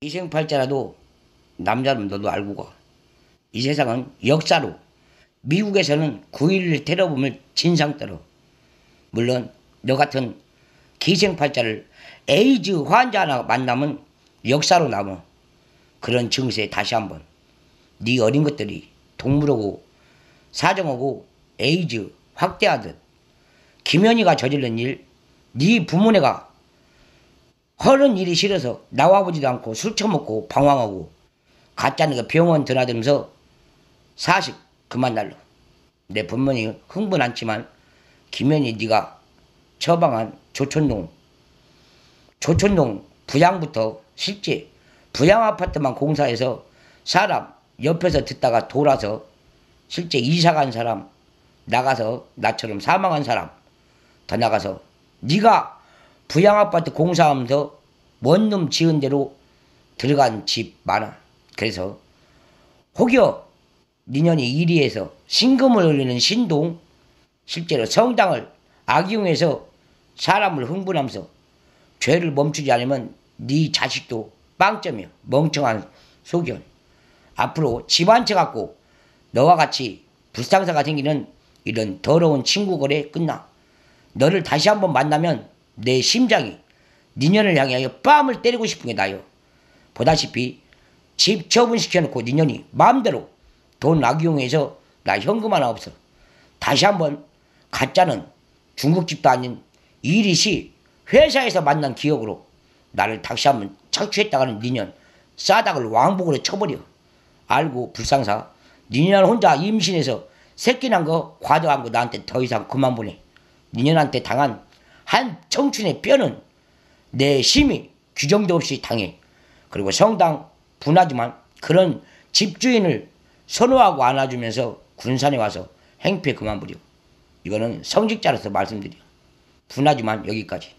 이생팔자라도 남자는 너도 알고 가. 이 세상은 역사로 미국에서는 9.11 테러범을 진상떨어. 물론 너 같은 기생팔자를 에이즈 환자 하나 만나면 역사로 남어. 그런 증세에 다시 한번 네 어린 것들이 동물하고 사정하고 에이즈 확대하듯 김현희가 저지른 일, 네 부모네가 허른 일이 싫어서 나와보지도 않고 술 처먹고 방황하고 가짜니까 병원 드나들면서 사식 그만 날로. 내 분명히 흥분 않지만 김현희 네가 처방한 조촌동 조촌동 부양부터 실제 부양 아파트만 공사해서 사람 옆에서 듣다가 돌아서 실제 이사 간 사람 나가서 나처럼 사망한 사람 더 나가서 네가 부양 아파트 공사하면서 원룸 지은 대로 들어간 집 많아. 그래서 혹여 니년이 이리에서 신금을 흘리는 신동 실제로 성당을 악용해서 사람을 흥분하면서 죄를 멈추지 않으면 네 자식도 빵점이야. 멍청한 소견. 앞으로 집 한 채 갖고 너와 같이 불상사가 생기는 이런 더러운 친구 거래 끝나. 너를 다시 한번 만나면 내 심장이 니년을 향하여 뺨을 때리고 싶은 게 나요. 보다시피 집 처분시켜놓고 니년이 마음대로 돈 악용해서 나 현금 하나 없어. 다시 한번 가짜는 중국집도 아닌 이리시 회사에서 만난 기억으로 나를 다시 한번 착취했다가는 니년 싸닥을 왕복으로 쳐버려. 알고 불상사 니년 혼자 임신해서 새끼 난 거 과도한 거 나한테 더 이상 그만 보내. 니년한테 당한 한 청춘의 뼈는 내 심히 규정도 없이 당해. 그리고 성당 분하지만 그런 집주인을 선호하고 안아주면서 군산에 와서 행패 그만 부려. 이거는 성직자로서 말씀드려. 분하지만 여기까지.